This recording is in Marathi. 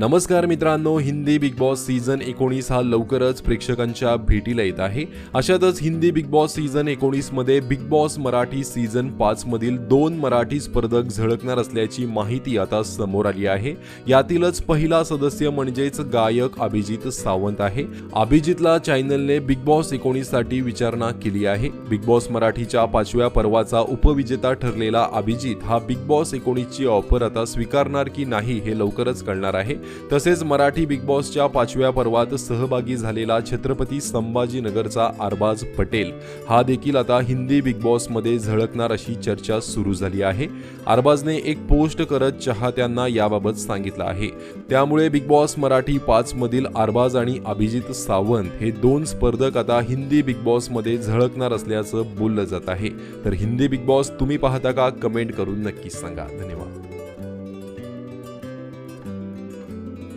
नमस्कार मित्रांनो हिंदी बिग बॉस सीझन एकोणीस हा लवकरच प्रेक्षकांच्या भेटीला येत आहे. अशातच हिंदी बिग बॉस सीझन एकोणीसमध्ये बिग बॉस मराठी सीझन पाचमधील दोन मराठी स्पर्धक झळकणार असल्याची माहिती आता समोर आली आहे. यातीलच पहिला सदस्य म्हणजेच गायक अभिजित सावंत आहे. अभिजितला चॅनलने बिग बॉस एकोणीससाठी विचारणा केली आहे. बिग बॉस मराठीच्या पाचव्या पर्वाचा उपविजेता ठरलेला अभिजित हा बिग बॉस एकोणीसची ऑफर आता स्वीकारणार की नाही हे लवकरच कळणार आहे. तसेच मराठी बिग बॉसच्या पाचव्या पर्वात सहभागी झालेला छत्रपती संभाजीनगरचा आरबाज पटेल हा देखील आता हिंदी बिग बॉसमध्ये झळकणार अशी चर्चा सुरू झाली आहे. आरबाजने एक पोस्ट करत चाहत्यांना याबाबत सांगितलं आहे. त्यामुळे बिग बॉस मराठी पाच मधील आरबाज आणि अभिजित सावंत हे दोन स्पर्धक आता हिंदी बिग बॉसमध्ये झळकणार असल्याचं बोललं जात आहे. तर हिंदी बिग बॉस तुम्ही पाहता का? कमेंट करून नक्कीच सांगा. धन्यवाद.